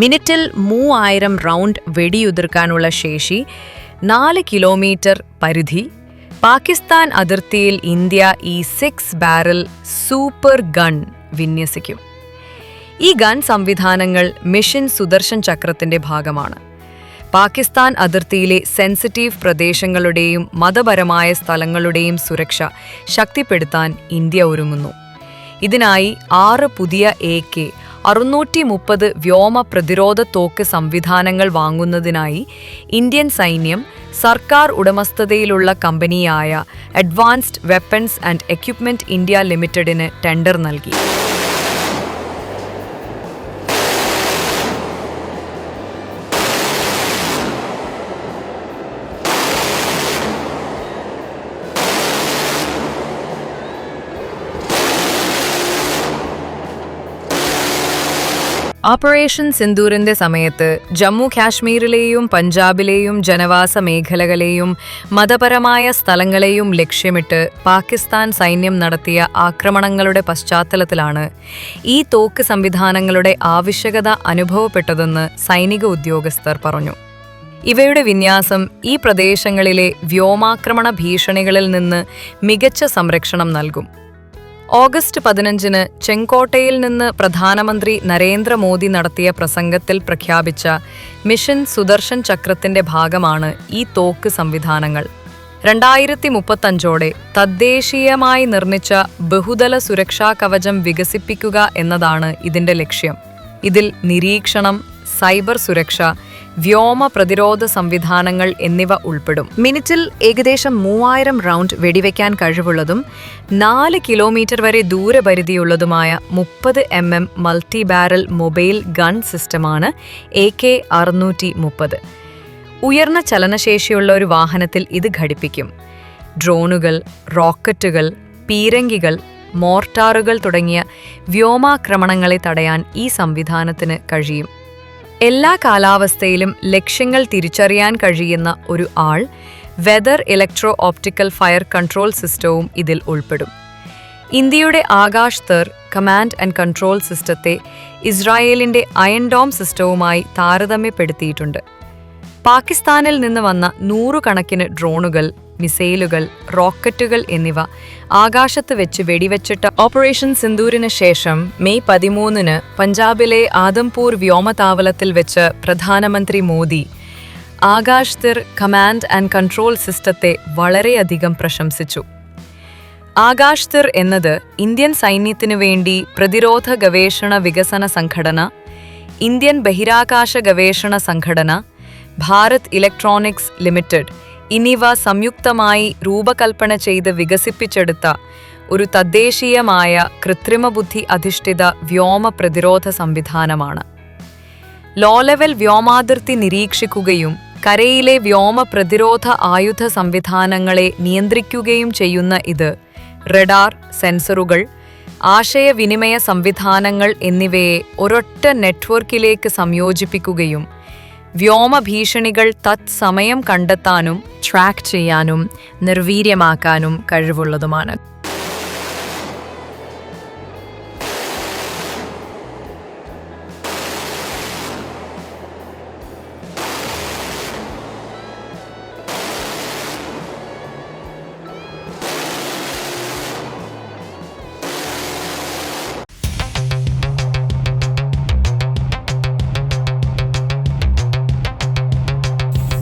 മിനിറ്റിൽ മൂവായിരം റൗണ്ട് വെടിയുതിർക്കാനുള്ള ശേഷി നാല് കിലോമീറ്റർ പരിധി പാകിസ്ഥാൻ അതിർത്തിയിൽ ഇന്ത്യ ഈ സിക്സ് ബാരൽ സൂപ്പർ ഗൺ വിന്യസിക്കും. ഈ ഗൺ സംവിധാനങ്ങൾ മിഷൻ സുദർശൻ ചക്രത്തിന്റെ ഭാഗമാണ്. പാകിസ്ഥാൻ അതിർത്തിയിലെ സെൻസിറ്റീവ് പ്രദേശങ്ങളുടെയും മതപരമായ സ്ഥലങ്ങളുടെയും സുരക്ഷ ശക്തിപ്പെടുത്താൻ ഇന്ത്യ ഒരുങ്ങുന്നു. ഇതിനായി ആറ് പുതിയ എ കെ അറുന്നൂറ്റി മുപ്പത് വ്യോമ പ്രതിരോധ തോക്ക് സംവിധാനങ്ങൾ വാങ്ങുന്നതിനായി ഇന്ത്യൻ സൈന്യം സർക്കാർ ഉടമസ്ഥതയിലുള്ള കമ്പനിയായ advanced weapons and equipment India ലിമിറ്റഡിന് ടെൻഡർ നൽകി. ഓപ്പറേഷൻ സിന്ദൂറിന്റെ സമയത്ത് ജമ്മു കാശ്മീരിലെയും പഞ്ചാബിലെയും ജനവാസ മേഖലകളെയും മതപരമായ സ്ഥലങ്ങളെയും ലക്ഷ്യമിട്ട് പാകിസ്ഥാൻ സൈന്യം നടത്തിയ ആക്രമണങ്ങളുടെ പശ്ചാത്തലത്തിലാണ് ഈ തോക്ക് സംവിധാനങ്ങളുടെ ആവശ്യകത അനുഭവപ്പെട്ടതെന്ന് സൈനിക ഉദ്യോഗസ്ഥർ പറഞ്ഞു. ഇവയുടെ വിന്യാസം ഈ പ്രദേശങ്ങളിലെ വ്യോമാക്രമണ ഭീഷണികളിൽ നിന്ന് മികച്ച സംരക്ഷണം നൽകും. ഓഗസ്റ്റ് പതിനഞ്ചിന് ചെങ്കോട്ടയിൽ നിന്ന് പ്രധാനമന്ത്രി നരേന്ദ്രമോദി നടത്തിയ പ്രസംഗത്തിൽ പ്രഖ്യാപിച്ച മിഷൻ സുദർശൻ ചക്രത്തിന്റെ ഭാഗമാണ് ഈ തോക്ക് സംവിധാനങ്ങൾ. രണ്ടായിരത്തി മുപ്പത്തഞ്ചോടെ തദ്ദേശീയമായി നിർമ്മിച്ച ബഹുതല സുരക്ഷാ കവചം വികസിപ്പിക്കുക എന്നതാണ് ഇതിന്റെ ലക്ഷ്യം. ഇതിൽ നിരീക്ഷണം സൈബർ സുരക്ഷ വ്യോമ പ്രതിരോധ സംവിധാനങ്ങൾ എന്നിവ ഉൾപ്പെടും. മിനിറ്റിൽ ഏകദേശം മൂവായിരം റൗണ്ട് വെടിവെക്കാൻ കഴിവുള്ളതും നാല് കിലോമീറ്റർ വരെ ദൂരപരിധിയുള്ളതുമായ മുപ്പത് M M multi barrel mobile gun സിസ്റ്റമാണ് എ കെ അറുന്നൂറ്റി മുപ്പത് ഉയർന്ന ചലനശേഷിയുള്ള ഒരു വാഹനത്തിൽ ഇത് ഘടിപ്പിക്കും. ഡ്രോണുകൾ റോക്കറ്റുകൾ പീരങ്കികൾ മോർട്ടാറുകൾ തുടങ്ങിയ വ്യോമാക്രമണങ്ങളെ തടയാൻ ഈ സംവിധാനത്തിന് കഴിയും. എല്ലാ കാലാവസ്ഥയിലും ലക്ഷ്യങ്ങൾ തിരിച്ചറിയാൻ കഴിയുന്ന ഒരു all weather electro optical fire control സിസ്റ്റവും ഇതിൽ ഉൾപ്പെടും. ഇന്ത്യയുടെ Akashteer command and control സിസ്റ്റത്തെ ഇസ്രായേലിന്റെ അയൺ ഡോം സിസ്റ്റവുമായി താരതമ്യപ്പെടുത്തിയിട്ടുണ്ട്. പാകിസ്ഥാനിൽ നിന്ന് വന്ന നൂറുകണക്കിന് ഡ്രോണുകൾ മിസൈലുകൾ റോക്കറ്റുകൾ എന്നിവ ആകാശത്ത് വെച്ച് വെടിവെച്ചിട്ട ഓപ്പറേഷൻ സിന്ദൂരിന് ശേഷം മെയ് പതിമൂന്നിന് പഞ്ചാബിലെ ആദംപൂർ വ്യോമതാവളത്തിൽ വെച്ച് പ്രധാനമന്ത്രി Modi Akash Teer command and control സിസ്റ്റത്തെ വളരെയധികം പ്രശംസിച്ചു. ആകാശ് തിർ എന്നത് ഇന്ത്യൻ സൈന്യത്തിനു വേണ്ടി പ്രതിരോധ ഗവേഷണ വികസന സംഘടന ഇന്ത്യൻ ബഹിരാകാശ ഗവേഷണ സംഘടന ഭാരത് ഇലക്ട്രോണിക്സ് ലിമിറ്റഡ് എന്നിവ സംയുക്തമായി രൂപകൽപ്പന ചെയ്ത് വികസിപ്പിച്ചെടുത്ത ഒരു തദ്ദേശീയമായ കൃത്രിമബുദ്ധി അധിഷ്ഠിത വ്യോമ പ്രതിരോധ സംവിധാനമാണ്. ലോ ലെവൽ വ്യോമാതിർത്തി നിരീക്ഷിക്കുകയും കരയിലെ വ്യോമ പ്രതിരോധ ആയുധ സംവിധാനങ്ങളെ നിയന്ത്രിക്കുകയും ചെയ്യുന്ന ഇത് റഡാർ സെൻസറുകൾ ആശയവിനിമയ സംവിധാനങ്ങൾ എന്നിവയെ ഒരൊറ്റ നെറ്റ്വർക്കിലേക്ക് സംയോജിപ്പിക്കുകയും വ്യോമഭീഷണികൾ തത്സമയം കണ്ടെത്താനും ട്രാക്ക് ചെയ്യാനും നിർവീര്യമാക്കാനും കഴിവുള്ളതുമാണ്.